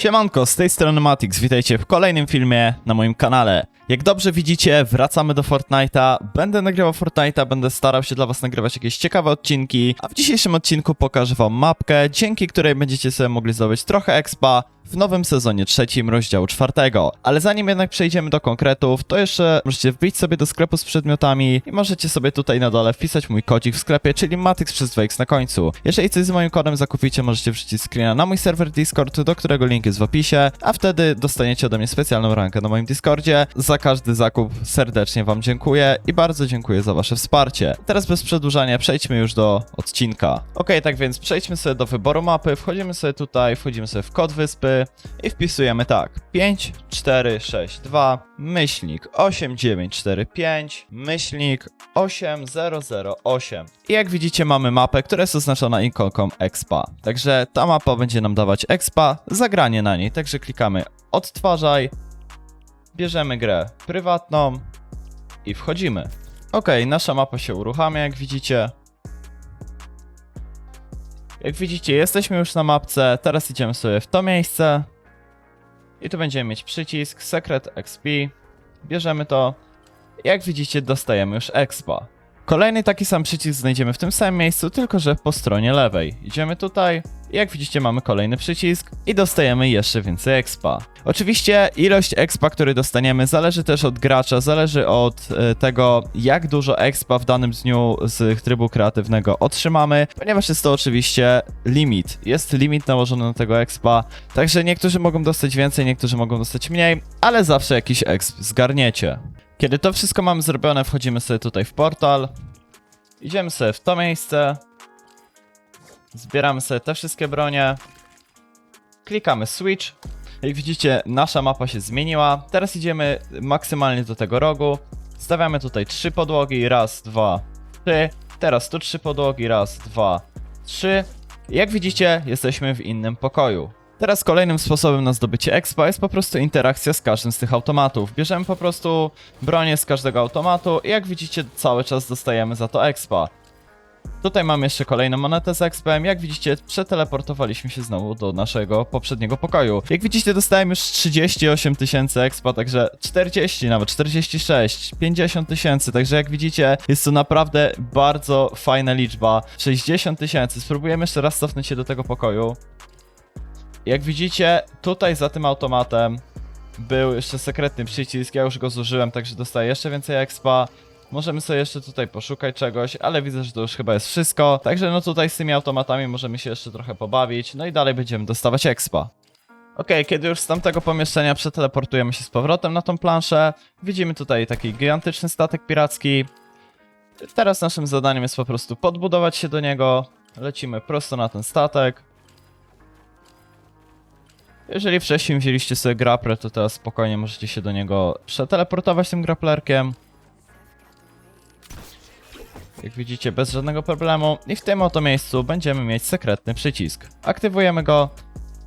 Siemanko, z tej strony Matix, witajcie w kolejnym filmie na moim kanale. Jak dobrze widzicie, wracamy do Fortnite'a, będę nagrywał Fortnite'a, będę starał się dla was nagrywać jakieś ciekawe odcinki, a w dzisiejszym odcinku pokażę wam mapkę, dzięki której będziecie sobie mogli zdobyć trochę expa w nowym sezonie trzecim rozdziału czwartego. Ale zanim jednak przejdziemy do konkretów, to jeszcze możecie wbić sobie do sklepu z przedmiotami i możecie sobie tutaj na dole wpisać mój kodzik w sklepie, czyli Matix przez 2x na końcu. Jeżeli coś z moim kodem zakupicie, możecie wrzucić screena na mój serwer Discord, do którego link jest w opisie, a wtedy dostaniecie ode mnie specjalną rankę na moim Discordzie. Za każdy zakup serdecznie wam dziękuję i bardzo dziękuję za wasze wsparcie. Teraz bez przedłużania przejdźmy już do odcinka. Ok, tak więc przejdźmy sobie do wyboru mapy, wchodzimy sobie tutaj, wchodzimy sobie w kod wyspy i wpisujemy tak 5, 4, 6, 2, myślnik 8945, myślnik 8008. I jak widzicie mamy mapę, która jest oznaczona ikonką expa. Także ta mapa będzie nam dawać expa, zagranie na niej. Także klikamy odtwarzaj, bierzemy grę prywatną i wchodzimy. Ok, nasza mapa się uruchamia, jak widzicie. Jak widzicie, jesteśmy już na mapce, teraz idziemy sobie w to miejsce. I tu będziemy mieć przycisk Secret XP. Bierzemy to. Jak widzicie, dostajemy już expa. Kolejny taki sam przycisk znajdziemy w tym samym miejscu, tylko że po stronie lewej. Idziemy tutaj, jak widzicie mamy kolejny przycisk i dostajemy jeszcze więcej expa. Oczywiście ilość expa, który dostaniemy zależy też od gracza, zależy od e, tego jak dużo expa w danym dniu z trybu kreatywnego otrzymamy, ponieważ jest to oczywiście limit. Jest limit nałożony na tego expa, także niektórzy mogą dostać więcej, niektórzy mogą dostać mniej, ale zawsze jakiś exp zgarniecie. Kiedy to wszystko mamy zrobione, wchodzimy sobie tutaj w portal. Idziemy sobie w to miejsce. Zbieramy sobie te wszystkie bronie. Klikamy switch. Jak widzicie, nasza mapa się zmieniła. Teraz idziemy maksymalnie do tego rogu. Stawiamy tutaj trzy podłogi. Raz, dwa, trzy. Teraz tu trzy podłogi. Raz, dwa, trzy. Jak widzicie, jesteśmy w innym pokoju. Teraz kolejnym sposobem na zdobycie expa jest po prostu interakcja z każdym z tych automatów. Bierzemy po prostu bronię z każdego automatu i jak widzicie cały czas dostajemy za to expa. Tutaj mam jeszcze kolejną monetę z expem. Jak widzicie, przeteleportowaliśmy się znowu do naszego poprzedniego pokoju. Jak widzicie, dostałem już 38 tysięcy expa, także 40, nawet 46, 50 tysięcy. Także jak widzicie, jest to naprawdę bardzo fajna liczba. 60 tysięcy. Spróbujemy jeszcze raz cofnąć się do tego pokoju. Jak widzicie, tutaj za tym automatem był jeszcze sekretny przycisk. Ja już go zużyłem, także dostaję jeszcze więcej expa. Możemy sobie jeszcze tutaj poszukać czegoś, ale widzę, że to już chyba jest wszystko. Także no tutaj z tymi automatami możemy się jeszcze trochę pobawić, no i dalej będziemy dostawać expa. Okej, kiedy już z tamtego pomieszczenia przeteleportujemy się z powrotem na tą planszę, widzimy tutaj taki gigantyczny statek piracki. Teraz naszym zadaniem jest po prostu podbudować się do niego. Lecimy prosto na ten statek. Jeżeli wcześniej wzięliście sobie grapple, to teraz spokojnie możecie się do niego przeteleportować tym grapplerkiem. Jak widzicie, bez żadnego problemu. I w tym oto miejscu będziemy mieć sekretny przycisk. Aktywujemy go.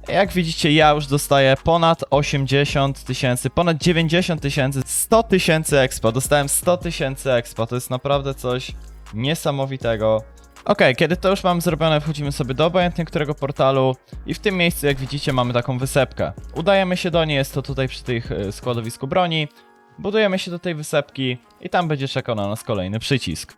Jak widzicie, ja już dostaję ponad 80 tysięcy, ponad 90 tysięcy, 100 tysięcy expa. Dostałem 100 tysięcy expa, to jest naprawdę coś niesamowitego. Ok, kiedy to już mam zrobione, wchodzimy sobie do obojętnie którego portalu i w tym miejscu, jak widzicie, mamy taką wysepkę. Udajemy się do niej, jest to tutaj przy tych y, składowisku broni. Budujemy się do tej wysepki i tam będzie czekał na nas kolejny przycisk.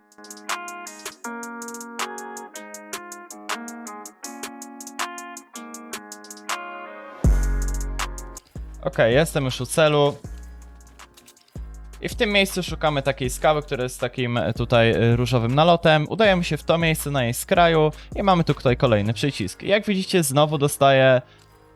Okej, jestem już u celu. I w tym miejscu szukamy takiej skały, która jest takim e, tutaj e, różowym nalotem. Udajemy się w to miejsce na jej skraju i mamy tu tutaj kolejny przycisk. Jak widzicie, znowu dostaję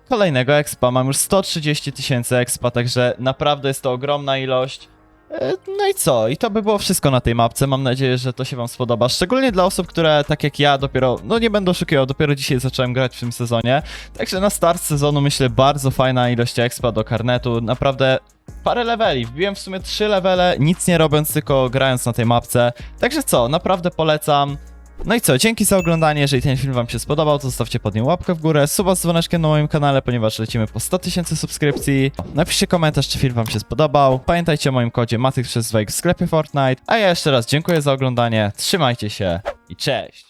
kolejnego expa. Mam już 130 tysięcy expa, także naprawdę jest to ogromna ilość. E, No i co? I to by było wszystko na tej mapce. Mam nadzieję, że to się wam spodoba. Szczególnie dla osób, które tak jak ja dopiero, no nie będę oszukiwał, dopiero dzisiaj zacząłem grać w tym sezonie. Także na start sezonu myślę bardzo fajna ilość expa do karnetu. Naprawdę parę leveli. Wbiłem w sumie trzy levele, nic nie robiąc, tylko grając na tej mapce. Także co, naprawdę polecam. No i co, dzięki za oglądanie, jeżeli ten film wam się spodobał, to zostawcie pod nim łapkę w górę, suba z dzwoneczkiem na moim kanale, ponieważ lecimy po 100 tysięcy subskrypcji. Napiszcie komentarz, czy film wam się spodobał. Pamiętajcie o moim kodzie Matrix przez 2 w sklepie Fortnite. A ja jeszcze raz dziękuję za oglądanie, trzymajcie się i cześć!